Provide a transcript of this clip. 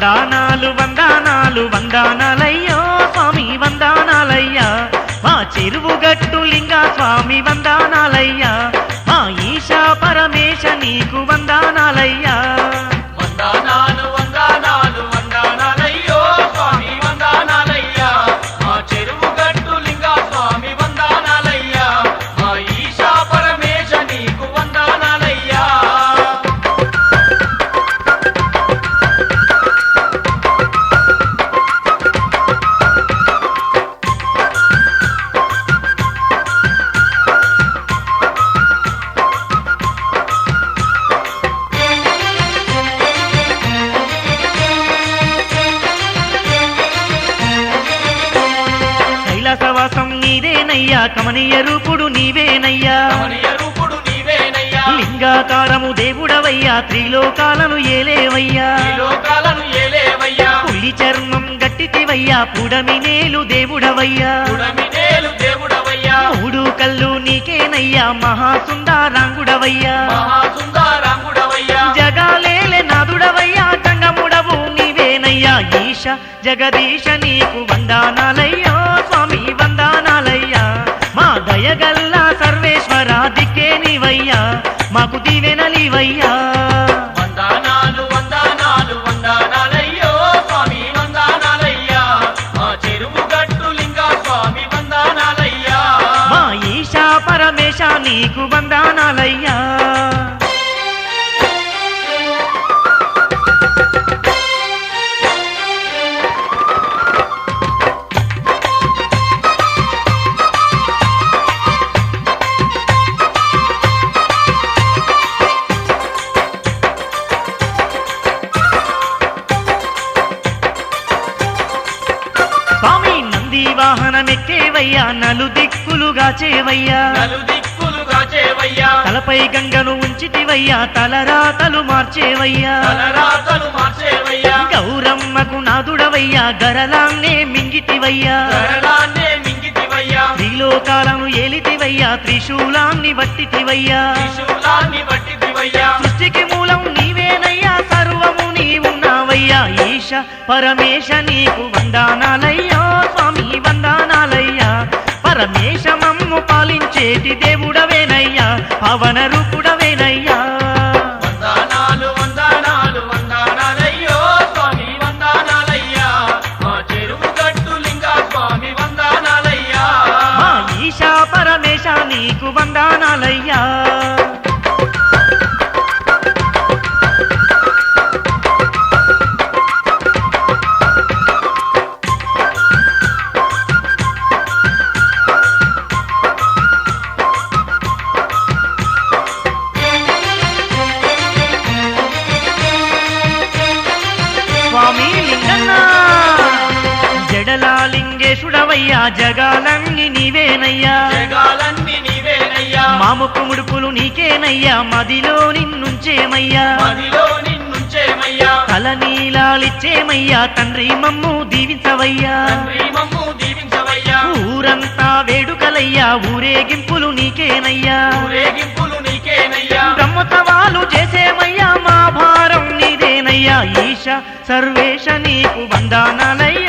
వందానాలు వందానాలు వందానాలయ్యో. స్వామి వందానాలయ్యా. మా చెరువు గట్టు లింగా స్వామి వందాన నీవేనయ్యా కమనీయ రూపుడు నీవేనయ్యా. లింగాకారము దేవుడవయ్యా త్రిలోకాలను ఏలేవయ్యా. పులి చర్మం గట్టితివయ్యా పుడమి నేలు దేవుడవయ్యా. మూడు కళ్ళు నీకేనయ్యా మహాసుందారాంగుడవయ్యా. జగాలేలే నాదుడవయ్యా గంగముడవు నీవేనయ్యా. ఈశ జగదీశ నీకు వందానాలయ్యా స్వామి వందానాలయ్యా. దయగల్లా సర్వేశ్వర దిక్కే నీవయ్యా మాకు దీవెనలివయ్యా వందనాలు వందనాలు వాహనమెక్కేవయ్యా నలు దిక్కులుగా చేవయ్యా. తలపై గంగను ఉంచితివయ్యా. తలరాతలు మార్చేవయ్యా. గౌరమ్మకు నాదుడవయ్యా. గరలాన్నే మింగితివయ్యా. త్రిలోకాలను ఏలితివయ్యా. త్రిశూలాన్ని బట్టితివయ్యా పట్టితివయ్యా. సృష్టికి మూలం నీవేనయ్యా. సర్వము నీవున్నావయ్యా. ఈశ పరమేశ నీకు వందానాలయ్యా. పరమేశమమ్ము పాలించేటి దేవుడవేనయ్యా. పవన రూపుడవే స్వామి లింగన్న జడలా లింగేశుడవయ్యా జగాలన్నీ నీవేనయ్యా. జగాలన్నీ నీవేనయ్యా. మాముకు ముడుపులు నీకేనయ్యా మదిలో నిన్నుంచేమయ్యా. మదిలో నిన్నుంచేమయ్యా. తల నీలాలిచ్చేమయ్యా తండ్రి మమ్ము దీవించవయ్యా. తండ్రి మమ్ము దీవించవయ్యా. ఊరంతా వేడుకలయ్యా ఊరేగింపులు నీకేనయ్యా. ఊరేగింపులు నీకేనయ్యా. బ్రహ్మోత్సవాలు చేసేమయ్యా. ఈశ సర్వేశ నీకు వందానాలయ్యా